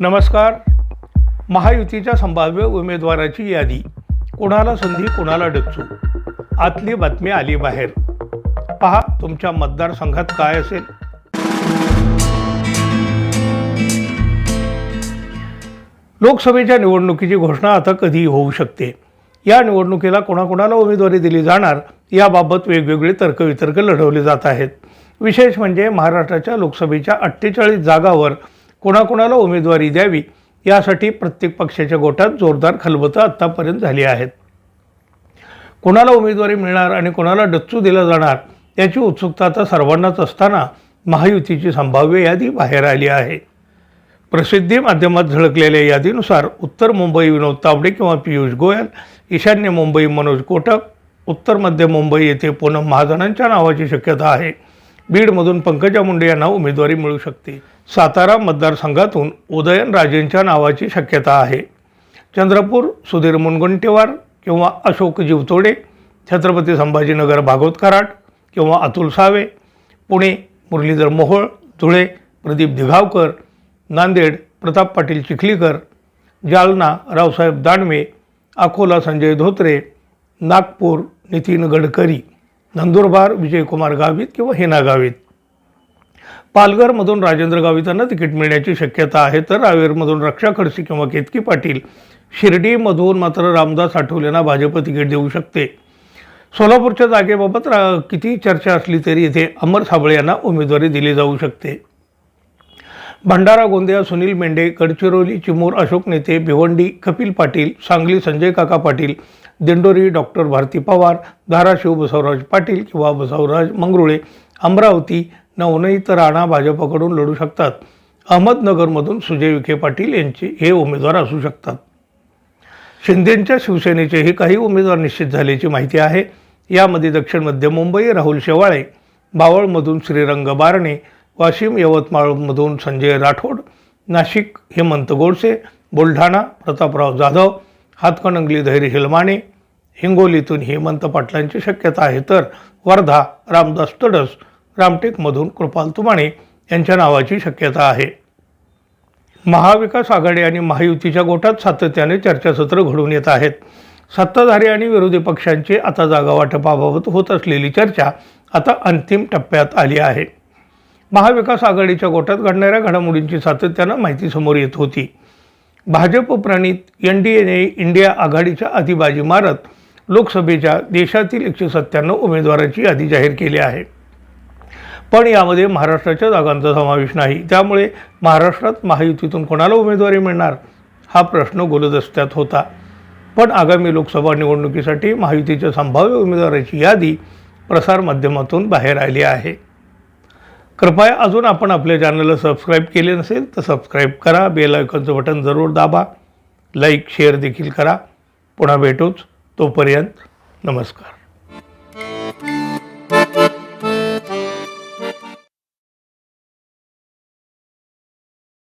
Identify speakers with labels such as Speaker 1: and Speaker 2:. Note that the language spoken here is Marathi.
Speaker 1: नमस्कार. महायुतीच्या संभाव्य उमेदवाराची यादी. कोणाला संधी कोणाला डच्चू? आतली बातमी आली बाहेर. पहा तुमच्या मतदारसंघात काय असेल. लोकसभेच्या निवडणुकीची घोषणा आता कधीही होऊ शकते. या निवडणुकीला कोणाकोणाला उमेदवारी दिली जाणार याबाबत वेगवेगळे तर्कवितर्क लढवले जात आहेत. विशेष म्हणजे महाराष्ट्राच्या लोकसभेच्या अठ्ठेचाळीस जागावर कोणाकोणाला उमेदवारी द्यावी यासाठी प्रत्येक पक्षाच्या गोटात जोरदार खलबतं आत्तापर्यंत झाली आहेत. कोणाला उमेदवारी मिळणार आणि कोणाला डच्चू दिला जाणार याची उत्सुकता आता सर्वांनाच असताना महायुतीची संभाव्य यादी बाहेर आली आहे. प्रसिद्धी माध्यमात झळकलेल्या यादीनुसार उत्तर मुंबई विनोद तावडे किंवा पियुष गोयल ईशान्य मुंबई मनोज कोटक उत्तर मध्य मुंबई येथे पूनम महाजनांच्या नावाची शक्यता आहे. बीडमधून पंकजा मुंडे यांना उमेदवारी मिळू शकते. सातारा मतदारसंघातून उदयनराजेंच्या नावाची शक्यता आहे. चंद्रपूर सुधीर मुनगंटेवार किंवा अशोक जीवतोडे छत्रपती संभाजीनगर भागवत कराड किंवा अतुल सावे पुणे मुरलीधर मोहोळ धुळे प्रदीप दिघावकर नांदेड प्रताप पाटील चिखलीकर जालना रावसाहेब दानवे अकोला संजय धोत्रे नागपूर नितीन गडकरी. नंदुरबार विजयकुमार गावित किंवा हिना गावित. पालघरमधून राजेंद्र गावितांना तिकीट मिळण्याची शक्यता आहे तर रावेरमधून रक्षा खडसे किंवा केतकी पाटील शिर्डीमधून मात्र रामदास आठवलेंना भाजप तिकीट देऊ शकते. सोलापूरच्या जागेबाबत रा किती चर्चा असली तरी येथे अमर साबळे यांना उमेदवारी दिली जाऊ शकते. भंडारा गोंदिया सुनील मेंढे गडचिरोली चिमूर अशोक नेते भिवंडी कपिल पाटील सांगली संजय काका पाटील दिंडोरी डॉक्टर भारती पवार धाराशिव बसवराज पाटील किंवा बसवराज मंगरुळे अमरावती नवनीत राणा भाजपकडून लढू शकतात. अहमदनगरमधून सुजय विखे पाटील यांचे हे उमेदवार असू शकतात. शिंदेंच्या शिवसेनेचेही काही उमेदवार निश्चित झाल्याची माहिती आहे. यामध्ये दक्षिण मध्य मुंबई राहुल शेवाळे बावळमधून श्रीरंग बारणे वाशिम यवतमाळमधून संजय राठोड नाशिक हेमंत गोडसे बुलढाणा प्रतापराव जाधव हातकणंगली धैर्य हिलमाने हिंगोलीतून हेमंत पाटलांची शक्यता आहे तर वर्धा रामदास तडस रामटेकमधून कृपाल तुमाणे यांच्या नावाची शक्यता आहे. महाविकास आघाडी आणि महायुतीच्या गोटात सातत्याने चर्चासत्र घडून येत आहेत. सत्ताधारी आणि विरोधी पक्षांची आता जागावाटपाबाबत होत असलेली चर्चा आता अंतिम टप्प्यात आली आहे. महाविकास आघाडीच्या गोटात घडणाऱ्या घडामोडींची सातत्यानं माहिती समोर येत होती. भाजप प्रणित एन डी एने इंडिया आघाडीच्या आधीबाजी मारत लोकसभेच्या देशातील एकशे सत्त्याण्णव उमेदवारांची यादी जाहीर केली आहे. पण यामध्ये महाराष्ट्राच्या जागांचा समावेश नाही. त्यामुळे महाराष्ट्रात महायुतीतून कोणाला उमेदवारी मिळणार? हा प्रश्न गोलदस्त्यात होता. पण आगामी लोकसभा निवडणुकीसाठी महायुतीच्या संभाव्य उमेदवाराची यादी प्रसारमाध्यमातून बाहेर आली आहे. कृपया अजून आपण आपल्या चॅनलला सबस्क्राईब केले नसेल तर सबस्क्राईब करा. बेल आयकॉनचं बटन जरूर दाबा. लाईक शेअर देखील करा. पुन्हा भेटूच. तोपर्यंत नमस्कार.